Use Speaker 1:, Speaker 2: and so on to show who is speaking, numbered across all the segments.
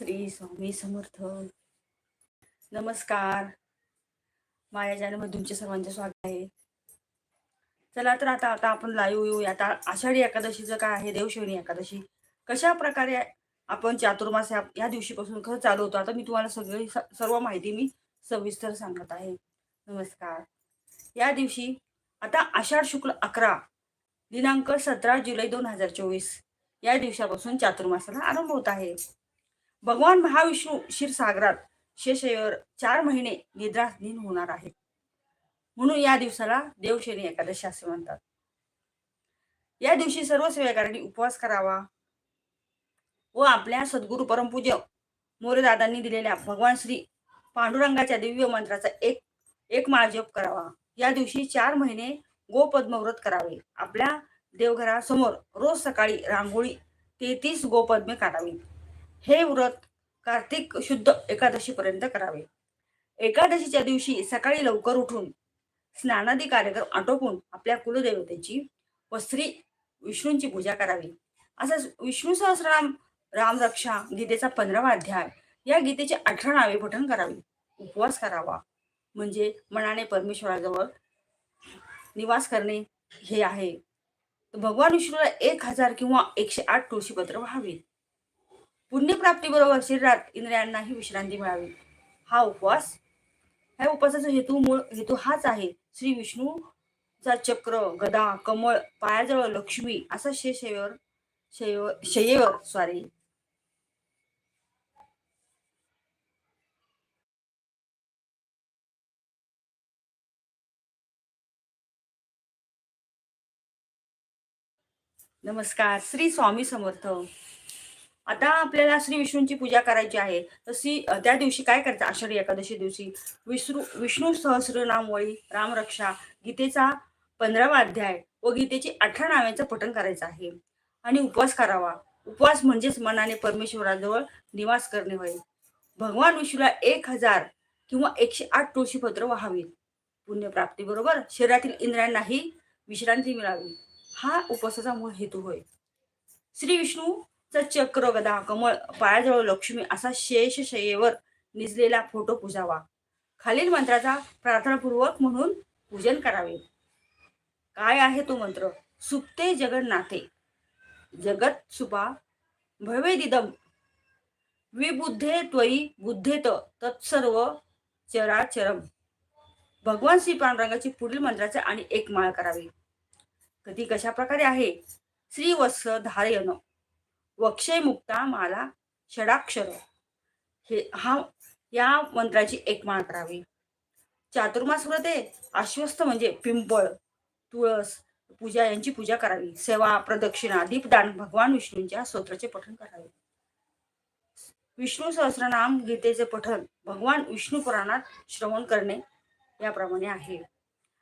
Speaker 1: श्री स्वामी समर्थ. नमस्कार. माझ्या चॅनलमध्ये तुमचे सर्वांचे स्वागत आहे. चला तर आता आता आपण लाईव्ह येऊ आता आषाढी एकादशीचं काय आहे देवशिवणी एकादशी कशा प्रकारे आपण चातुर्मास या दिवशीपासून खरं चालू होतो? आता मी तुम्हाला सगळी सर्व माहिती मी सविस्तर सांगत आहे. नमस्कार. या दिवशी आता आषाढ शुक्ल अकरा दिनांक सतरा जुलै दोन हजार चोवीस या दिवसापासून चातुर्मासाला आरंभ होत आहे. भगवान महाविष्णू क्षीरसागरात शेषवर चार महिने निद्राधीन होणार आहेत. म्हणून या दिवसाला देवशनी एकादशी असे म्हणतात. या दिवशी सर्व सेवेकरांनी उपवास करावा व आपल्या सद्गुरू परमपूज्य मोरेदादांनी दिलेल्या भगवान श्री पांडुरंगाच्या दिव्य मंत्राचा एक एक माळ जप करावा. या दिवशी चार महिने गोपद्मव्रत करावे. आपल्या देवघरासमोर रोज सकाळी रांगोळी तेहतीस गोपद्मे काढावी हे व्रत कार्तिक शुद्ध एकादशीपर्यंत करावे. एकादशीच्या दिवशी सकाळी लवकर उठून स्नानादी कार्यक्रम आटोपून आपल्या कुलदेवतेची व श्री विष्णूंची पूजा करावी. असंच विष्णू सहस्राम रामरक्षा गीतेचा पंधरावा अध्याय या गीतेचे अठरा नावे पठण करावे. उपवास करावा. म्हणजे मनाने परमेश्वराजवळ निवास करणे हे आहे. भगवान विष्णूला एक हजार किंवा एकशे आठ तुळशीपत्र व्हावी पुण्यप्राप्तीबरोबर शरीरात इंद्रियांनाही विश्रांती मिळावी. हा उपवास ह्या उपवासाचा हेतू मूळ हेतू हाच आहे. श्री विष्णू चा चक्र गदा कमळ पायाजवळ लक्ष्मी असा शेषेवर शैव शयेवर सॉरी नमस्कार. श्री स्वामी समर्थ. आता आपल्याला श्री विष्णूंची पूजा करायची आहे. तशी त्या दिवशी काय करायचं आषाढी एकादशी दिवशी विष्णू विष्णू सहस्रनामवळी रामरक्षा गीतेचा पंधरावा अध्याय व गीतेची अठरा नाव्यांचं पठण करायचं आहे. आणि उपवास करावा. उपवास म्हणजेच मनाने परमेश्वराजवळ निवास करणे होय. भगवान विष्णूला एक हजार किंवा एकशे आठ तुळशीपत्र व्हावीत. पुण्यप्राप्ती बरोबर शरीरातील इंद्रियांनाही विश्रांती मिळावी. हा उपवासाचा मूळ हेतू होय. श्री विष्णू चक्र गदा कमळ पायाजवळ लक्ष्मी असा शेषशयेवर निजलेला फोटो पुजावा. खालील मंत्राचा प्रार्थनापूर्वक म्हणून पूजन करावे. काय आहे तो मंत्र? सुप्ते जगन्नाथे. जगत सुपा भवेदिदम विबुद्धे त्वयी बुद्धेत तत्सर्व चराचरम भगवान श्री पांडुरंगाची पुढील मंत्राचे आणि एक माळ करावी. कधी कशा प्रकारे आहे? श्री वत्स धारयन. वक्षय मुक्ता माला षडाक्षर. हे हा या मंत्राची एक माळ करावी चातुर्मास व्रते आश्वस्त म्हणजे पिंपळ तुळस पूजा यांची पूजा करावी. सेवा प्रदक्षिणा दीपदान भगवान विष्णूंच्या स्तोत्राचे पठण करावे. विष्णू सहस्रनाम गीतेचे पठण भगवान विष्णू पुराणात श्रवण करणे याप्रमाणे आहे.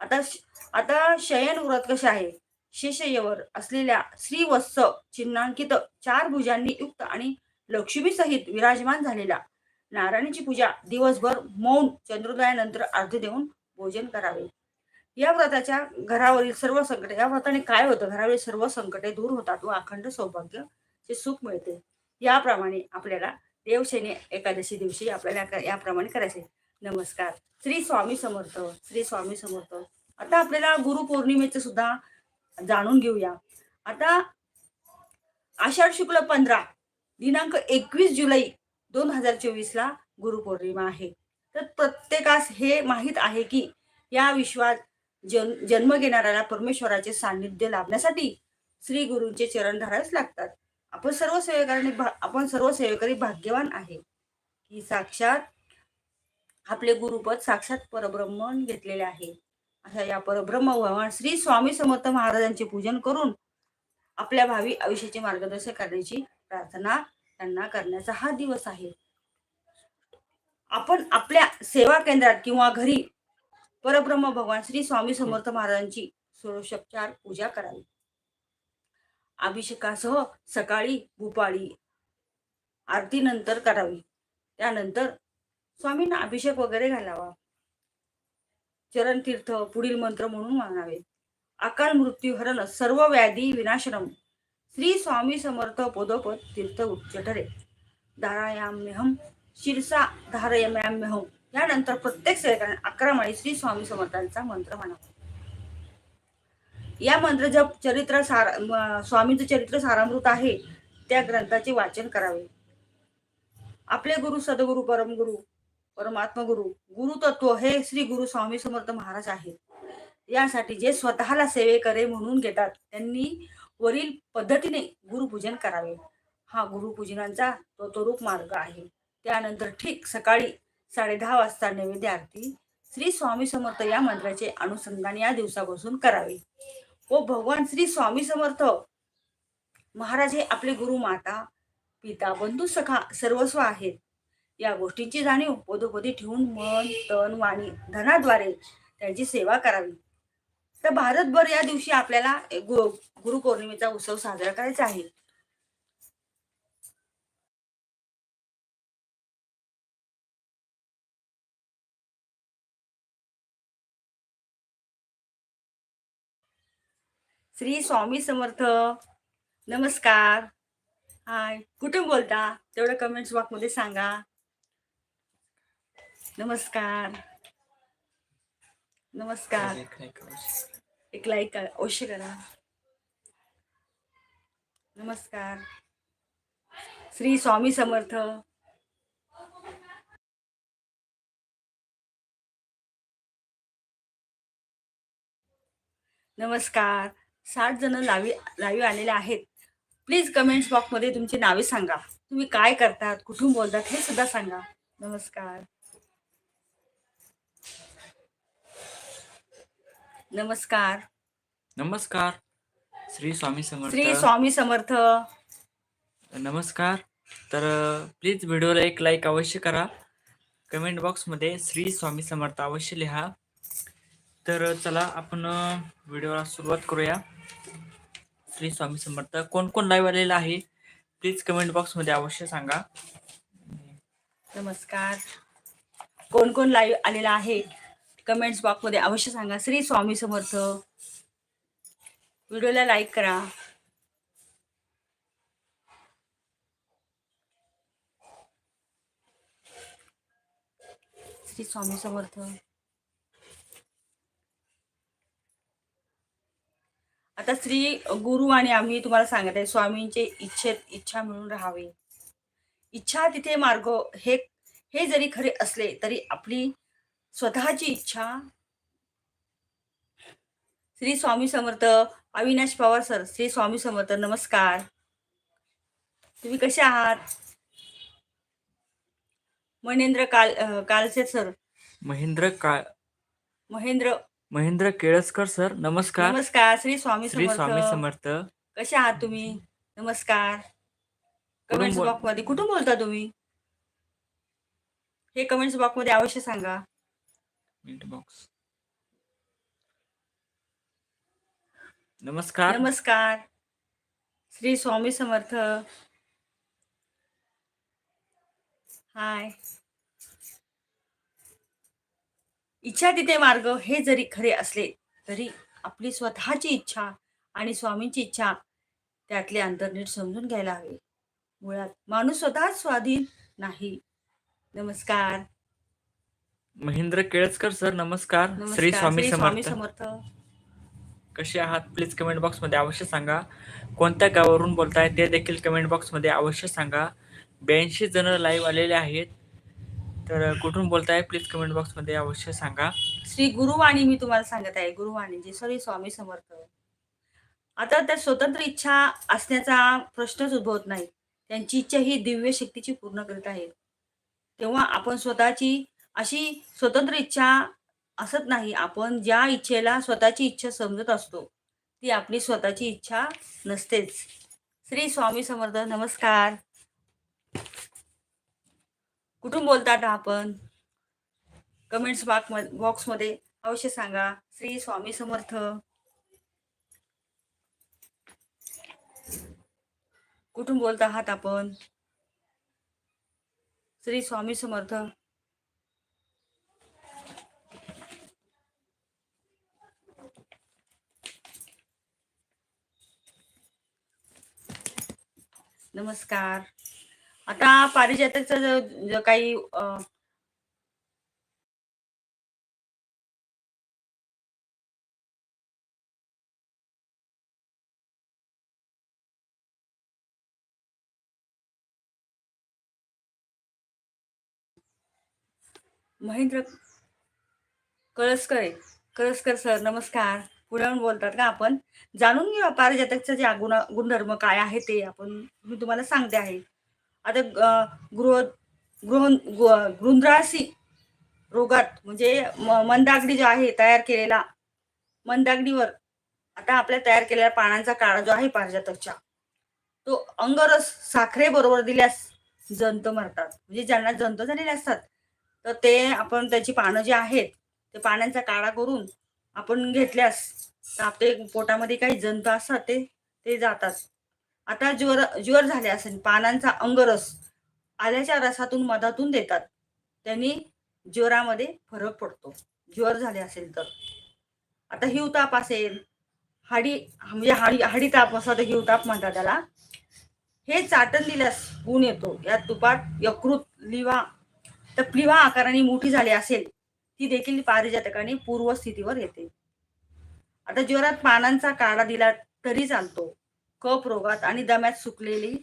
Speaker 1: आता आता शयन व्रत कसे आहे? शेषय्यवर असलेल्या श्रीवत्स चिन्हांकित चार भुजांनी युक्त आणि लक्ष्मी सहित विराजमान झालेला नारायणीची पूजा दिवसभर मौन चंद्रोदयानंतर अर्ध देऊन भोजन करावे. या व्रताच्या घरावरील सर्व संकटे या व्रताने काय होतं? घरावरील सर्व संकटे दूर होतात व अखंड सौभाग्य चे सुख मिळते. याप्रमाणे आपल्याला देवसेने एकादशी दिवशी आपल्याला याप्रमाणे करायचे. नमस्कार. श्री स्वामी समर्थ श्री स्वामी समर्थ. आता आपल्याला गुरुपौर्णिमेचं सुद्धा जाणून घेऊया. आता आषाढ शुक्ल पंधरा दिनांक एकवीस जुलै दोन हजार चोवीसला गुरुपौर्णिमा आहे. तर प्रत्येकास हे माहीत आहे की या विश्वात जन जन्म घेणाऱ्याला परमेश्वराचे सान्निध्य लाभण्यासाठी श्री गुरूंचे चरण धरावेच लागतात. आपण सर्व सेवेकरांनी भा- आपण सर्व सेवेकरी भाग्यवान आहे. की साक्षात आपले गुरुपद साक्षात परब्रह्मन घेतलेले आहे. अशा या परब्रह्म भगवान श्री स्वामी समर्थ महाराजांचे पूजन करून आपल्या भावी आयुष्याचे मार्गदर्शन करण्याची प्रार्थना त्यांना करण्याचा हा दिवस आहे. आपण आपल्या सेवा केंद्रात किंवा घरी परब्रह्म भगवान श्री स्वामी समर्थ महाराजांची षोडशोपचार पूजा करावी. अभिषेकासह सकाळी भूपाळी आरतीनंतर करावी. त्यानंतर स्वामींना अभिषेक वगैरे घालावा. चरण तीर्थ पुढील मंत्र म्हणून मानावे अकाल मृत्यू हरण सर्व व्याधी विनाशनम. श्री स्वामी समर्थ पदोपद तीर्थ उच्चठरे धारायाम्यहम शिरसा धारयाम्यहम यानंतर प्रत्येक सेवकाने अकरा माळी श्री स्वामी समर्थांचा मंत्र म्हणावा. या मंत्र जप चरित्र सार म- स्वामींचं चरित्र सारामृत आहे त्या ग्रंथाचे वाचन करावे. आपले गुरु सदगुरु परमगुरु परमात्मा गुरु गुरु तत्व हे श्री गुरु स्वामी समर्थ महाराज आहेत. यासाठी जे स्वतःला सेवे करे म्हणून घेतात त्यांनी वरील पद्धतीने गुरुपूजन करावे. हा गुरुपूजनाचा तो तोरूप मार्ग आहे. त्यानंतर ठीक सकाळी साडे दहा वाजता नैवेद्य आरती श्री स्वामी समर्थ या मंत्राचे अनुसंधान या दिवसापासून करावे. व भगवान श्री स्वामी समर्थ! महाराज हे आपले गुरु माता पिता बंधू सखा सर्वस्व आहेत. या गोष्टींची जाणीव पदोपदी ठेवून मन तन वाणी धनाद्वारे त्यांची सेवा करावी. तर भारतभर या दिवशी आपल्याला गु पौर्णिमेचा उत्सव साजरा करायचा आहे. श्री स्वामी समर्थ नमस्कार. हाय. कुठून बोलता? तेवढं कमेंट्स बॉक्समध्ये सांगा. नमस्कार. नमस्कार. एक लाईक अवश्य करा. नमस्कार. श्री स्वामी समर्थ. नमस्कार. साठ जण लावी लाईव्ह आलेले आहेत. प्लीज कमेंट्स बॉक्समध्ये तुमची नावे सांगा. तुम्ही काय करतात? कुठून बोलतात? हे सुद्धा सांगा. नमस्कार. नमस्कार.
Speaker 2: नमस्कार. श्री स्वामी समर्थ.
Speaker 1: श्री स्वामी समर्थ.
Speaker 2: नमस्कार. तर प्लीज व्हिडिओला एक लाईक अवश्य करा. कमेंट बॉक्समध्ये श्री स्वामी समर्थ अवश्य लिहा. तर चला आपण व्हिडिओला सुरुवात करूया. श्री स्वामी समर्थ कोण कोण लाईव्ह आलेलं आहे? प्लीज कमेंट बॉक्समध्ये अवश्य सांगा.
Speaker 1: नमस्कार. कोण कोण लाईव्ह आलेला आहे? कमेंट्स बॉक्समध्ये अवश्य सांगा. श्री स्वामी समर्थ. व्हिडिओला लाईक करा. श्री स्वामी समर्थ. आता श्री गुरु आणि आम्ही तुम्हाला सांगत आहे स्वामींचे इच्छेत इच्छा मिळून राहावे. इच्छा तिथे मार्ग हे हे जरी खरे असले तरी आपली स्वतःची इच्छा. श्री स्वामी समर्थ अविनाश पवार सर श्री स्वामी समर्थ नमस्कार. तुम्ही कसे आहात? महेंद्र काल कालसे सर.
Speaker 2: महेंद्र का
Speaker 1: महेंद्र.
Speaker 2: महेंद्र केळसकर सर नमस्कार.
Speaker 1: नमस्कार श्री स्वामी
Speaker 2: श्री स्वामी
Speaker 1: समर्थ. कसे आहात तुम्ही? नमस्कार. कमेंट्स बॉक्समध्ये कुठून बोलता तुम्ही? हे कमेंट्स बॉक्समध्ये अवश्य सांगा.
Speaker 2: Minute box. नमस्कार.
Speaker 1: नमस्कार. श्री स्वामी समर्थ. हाय. इच्छा तिथे मार्ग हे जरी खरे असले तरी आपली स्वतःची इच्छा आणि स्वामींची इच्छा त्यातले अंतर्नीट समजून घ्यायला हवे. मुळात माणूस स्वतःच स्वाधीन नाही. नमस्कार.
Speaker 2: महेंद्र केळसकर सर नमस्कार. श्री स्वामी समर्थ.
Speaker 1: समर्थ.
Speaker 2: कसे आहात? प्लीज कमेंट बॉक्समध्ये अवश्य सांगा. कोणत्या गावावरून बोलताय ते देखील कमेंट बॉक्समध्ये अवश्य सांगा. ब्याऐंशी जण लाईव्ह आलेले आहेत. तर कुठून बोलताय? प्लीज कमेंट बॉक्समध्ये अवश्य सांगा.
Speaker 1: श्री गुरुवाणी मी तुम्हाला सांगत आहे. गुरुवाणी जे सॉरी स्वामी समर्थ. आता त्या स्वतंत्र इच्छा असण्याचा प्रश्नच उद्भवत नाही. त्यांची इच्छा ही दिव्य शक्तीची पूर्ण करीत आहे. तेव्हा आपण स्वतःची अशी स्वतंत्र इच्छा असत नाही. आपण ज्या इच्छेला स्वतःची इच्छा समजत असतो ती आपली स्वतःची इच्छा नसतेच. श्री स्वामी समर्थ नमस्कार. कुठून बोलतात आपण? कमेंट्स बॉक्स बॉक्समध्ये अवश्य सांगा. श्री स्वामी समर्थ. कुठून बोलत आहात आपण? श्री स्वामी समर्थ. नमस्कार. आता पारिजातकचं जो काही महेंद्र कळसकर कळसकर सर नमस्कार. पुण्याहून बोलतात का आपण? जाणून घेऊया पारिजातकचं जे गुण गुणधर्म काय आहे ते आपण मी तुम्हाला सांगते आहे. आता गृह गृह गु- रोगात म्हणजे म- जो आहे तयार केलेला मंदागडीवर आता आपल्या तयार केलेल्या पानांचा काळा जो आहे पारिजातकच्या तो अंगरस साखरे बरोबर दिल्यास जंत मरतात. म्हणजे ज्यांना जंत झालेले असतात तर ते आपण त्याची पानं जी आहेत ते पानांचा काढा करून आपण घेतल्यास तर आपले पोटामध्ये काही जंत असतात ते ते जातात. आता ज्वर ज्वर झाले असेल पानांचा अंगरस आल्याच्या रसातून मधातून देतात. त्यांनी ज्वरामध्ये फरक पडतो. ज्वर झाले असेल तर. आता हिवताप असेल हाडी म्हणजे हाडी हाडी ताप असा तर हिवताप म्हणतात त्याला. हे चाटण दिल्यास गुण येतो. या तुपात यकृत लिवा तर प्लिवा आकाराने मोठी झाली असेल ती देखील पारिजातकाने पूर्वस्थितीवर येते. आता ज्वरात पानांचा काढा दिला तरी चालतो. कप रोगात आणि दम्यात सुकलेली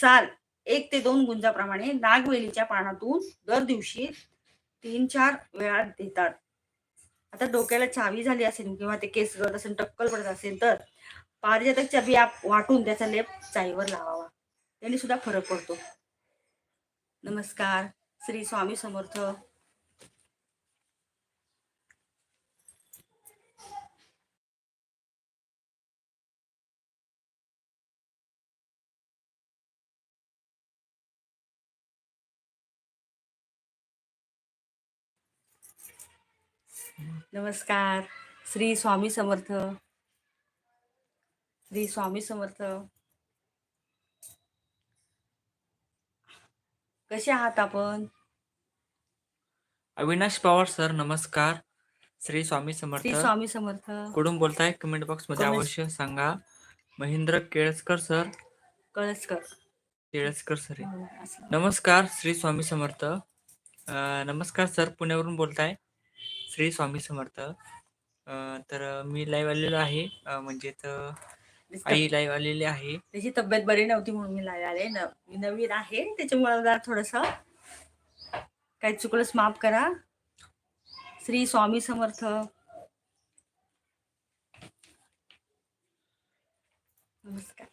Speaker 1: साल एक ते दोन गुंजाप्रमाणे नागवेलीच्या पानातून दर दिवशी तीन चार वेळा देतात. आता डोक्याला चावी झाली असेल किंवा ते केस गळत असेल टक्कल पडत असेल तर पारिजातकच्या बिया वाटून त्याचा लेप चाईवर लावावा. त्याने सुद्धा फरक पडतो. नमस्कार. श्री स्वामी समर्थ. नमस्कार. श्री स्वामी समर्थ. श्री स्वामी समर्थ. कसे आहात आपण?
Speaker 2: अविनाश पवार सर नमस्कार. श्री स्वामी समर्थ.
Speaker 1: श्री स्वामी समर्थ.
Speaker 2: कुठून बोलताय? कमेंट बॉक्समध्ये
Speaker 1: कमेंट-
Speaker 2: अवश्य सांगा. महेंद्र केळसकर सर.
Speaker 1: कळसकर.
Speaker 2: केळसकर सर.
Speaker 1: हो, असं.
Speaker 2: नमस्कार श्री स्वामी समर्थ. अं, नमस्कार सर पुण्यावरून बोलताय. श्री स्वामी समर्थ. तर मी लाईव्ह आलेलो आहे. म्हणजे तर आई लाईव्ह आलेली आहे.
Speaker 1: त्याची तब्येत बरी नव्हती म्हणून मी लाय आले. मी नवीन आहे. त्याच्यामुळे जरा थोडस काही चुकलंच माफ करा. श्री स्वामी समर्थ. नमस्कार.